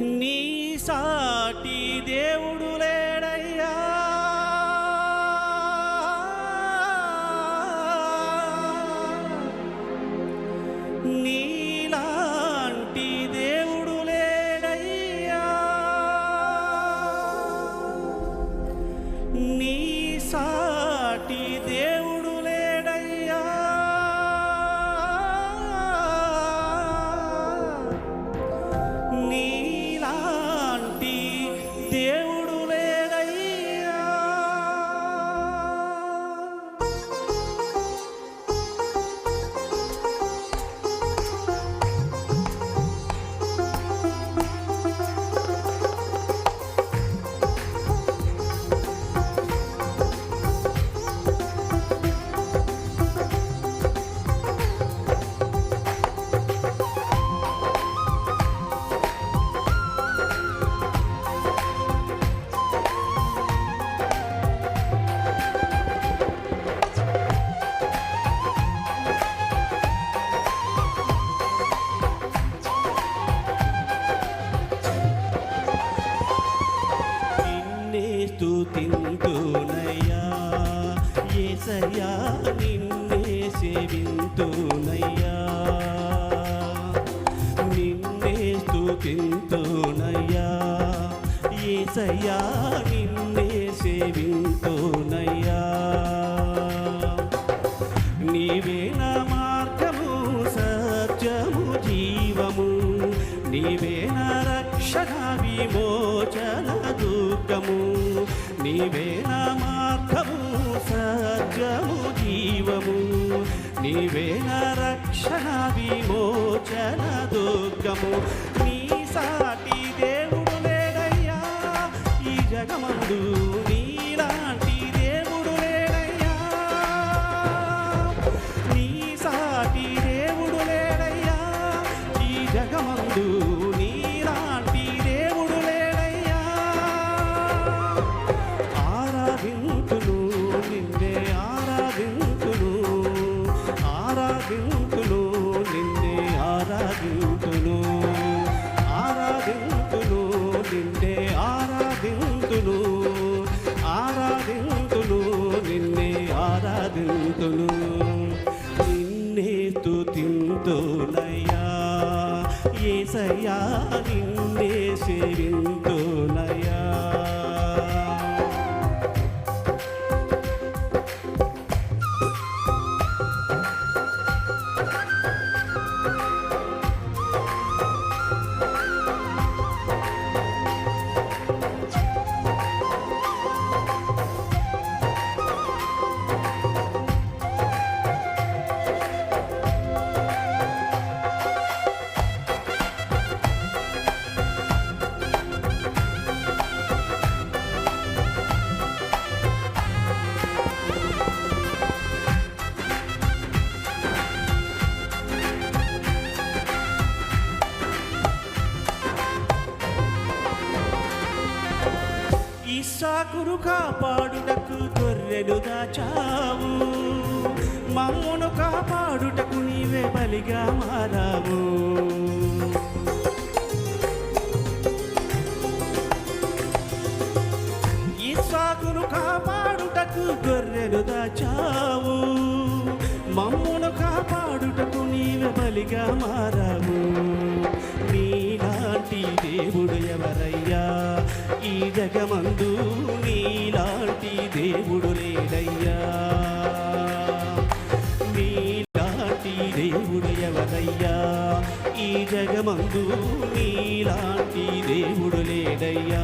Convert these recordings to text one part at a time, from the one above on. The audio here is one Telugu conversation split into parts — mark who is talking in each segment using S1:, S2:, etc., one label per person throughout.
S1: నీ సాటి నిన్నే ఏసయ్యా నిన్నే సేవింతునయ్యా. నీవే నా మార్గము సత్యము జీవము. నీవే నా రక్షణ విమోచన దుఃఖము నీవే నా మార్గము సత్యము జీవము. నీవేన రక్షణ విమోచన దుర్గము. నీ సాటి దేవుడు లేడయ్యా ఈ జగమందు నీలాంటి దేవుడు లేడయ్యా. నీ సాటి దేవుడు లేడయ్యా ఈ జగమందు ఏసయ్యా నిన్నే సేవింతునయ్యా ఇస్సాకును కాపాడుటకు గొర్రెలు దాచావు. మమ్మును కాపాడుటకు నీవే బలిగా మారావు. ఇస్సాకును కాపాడుటకు గొర్రెలు దాచావు. మమ్మును కాపాడుటకు నీవే బలిగా మారావు. నీలాంటి దేవుడు ఎవరయ్యా? ఈ జగమందు మందు నీలాంటి దేవుడు లేడయ్యా.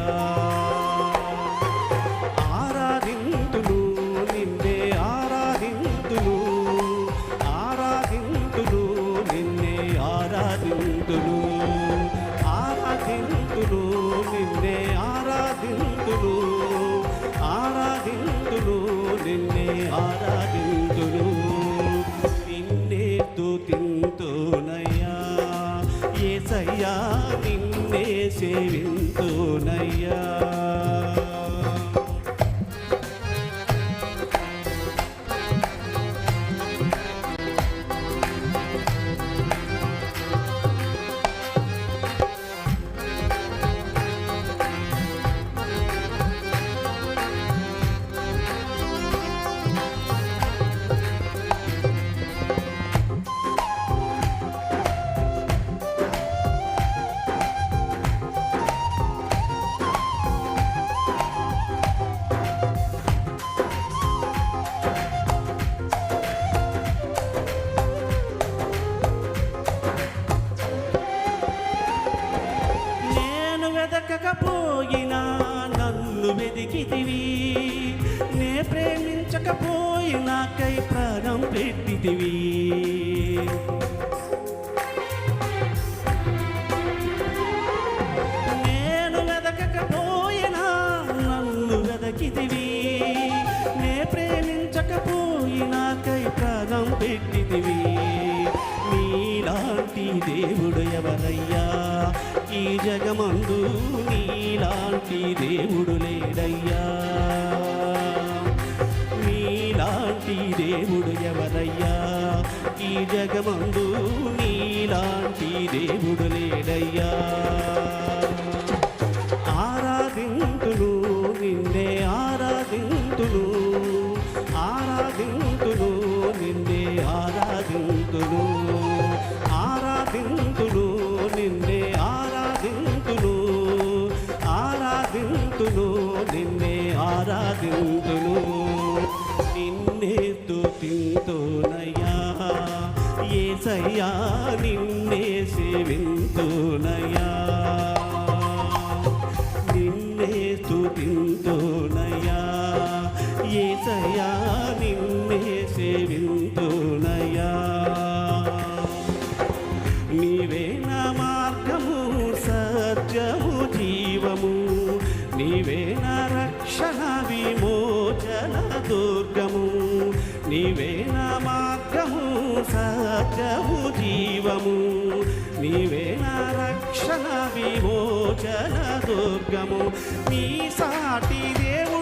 S1: నిన్నే సేవింతునయ్యా లేకపోయి నాకై ప్రాణం పెట్టితివి. నేను వెదకకపోయినా నన్ను వెదకితివి. నే ప్రేమించకపోయి నాకై ప్రాణం పెట్టితివి. నీలాంటి దేవుడు ఎవరయ్యా? ఈ జగమందు నీలాంటి దేవుడు లేడయ్యా. నీలాంటి దేవుడు ఎవరయ్యా? ఈ జగమందు నీలాంటి దేవుడు లేడయ్యా? సేవింతునయ్యా నిన్నే స్తుతింతునయ్యా ఏసయ్యా నిన్నే సేవింతునయ్యా నీవే నా మార్గము సత్యము జీవము. నీవే నా రక్షణ విమోచన దుర్గము. నీవే నా మార్గము సత్యము జీవము. నీవే విమోచన దుర్గము. మీ సాటి దేవుడు